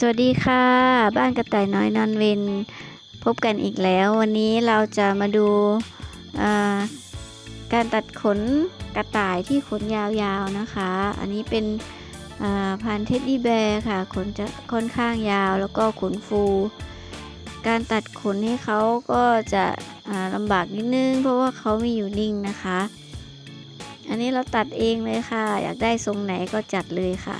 สวัสดีค่ะ บ้านกระต่ายน้อยนอนเวนพบกันอีกแล้ว วันนี้เราจะมาดูการตัดขนกระต่ายที่ขนยาวๆนะคะ อันนี้เป็นพันธุ์เท็ดดี้แบร์ค่ะ ขนจะค่อนข้างยาวแล้วก็ขนฟู การตัดขนให้เขาก็จะลำบากนิดนึง เพราะว่าเขาไม่อยู่นิ่งนะคะ อันนี้เราตัดเองเลยค่ะ อยากได้ทรงไหนก็จัดเลยค่ะ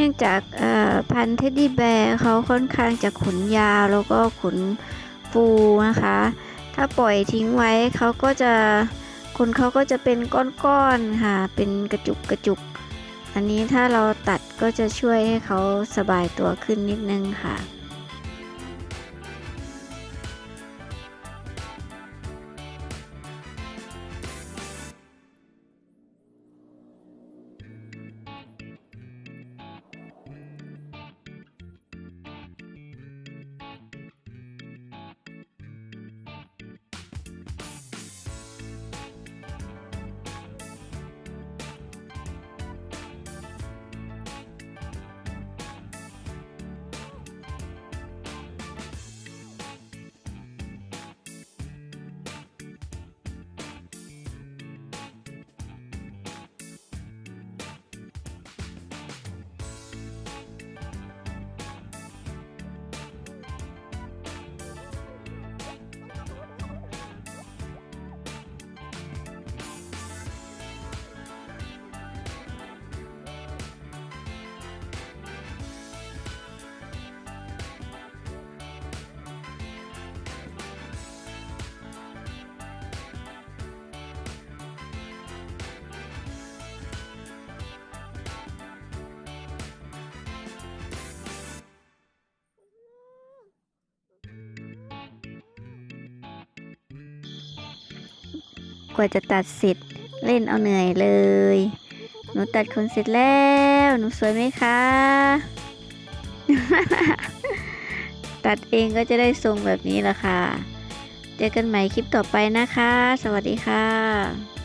เนื่องจากพันธุ์เท็ดดี้แบร์เขาค่อนข้างจะขนยาวแล้วก็ขนฟูนะคะ ถ้าปล่อยทิ้งไว้เขาก็จะขนเขาก็จะเป็นก้อนๆค่ะ เป็นกระจุกกระจุก อันนี้ถ้าเราตัดก็จะช่วยให้เขาสบายตัวขึ้นนิดนึงค่ะ ว่าจะตัดเสร็จเล่นเอาเหนื่อยเลย หนูตัดขนเสร็จแล้ว หนูสวยไหมคะ ตัดเองก็จะได้ทรงแบบนี้ละค่ะ เจอกันใหม่คลิปต่อไปนะคะ สวัสดีค่ะ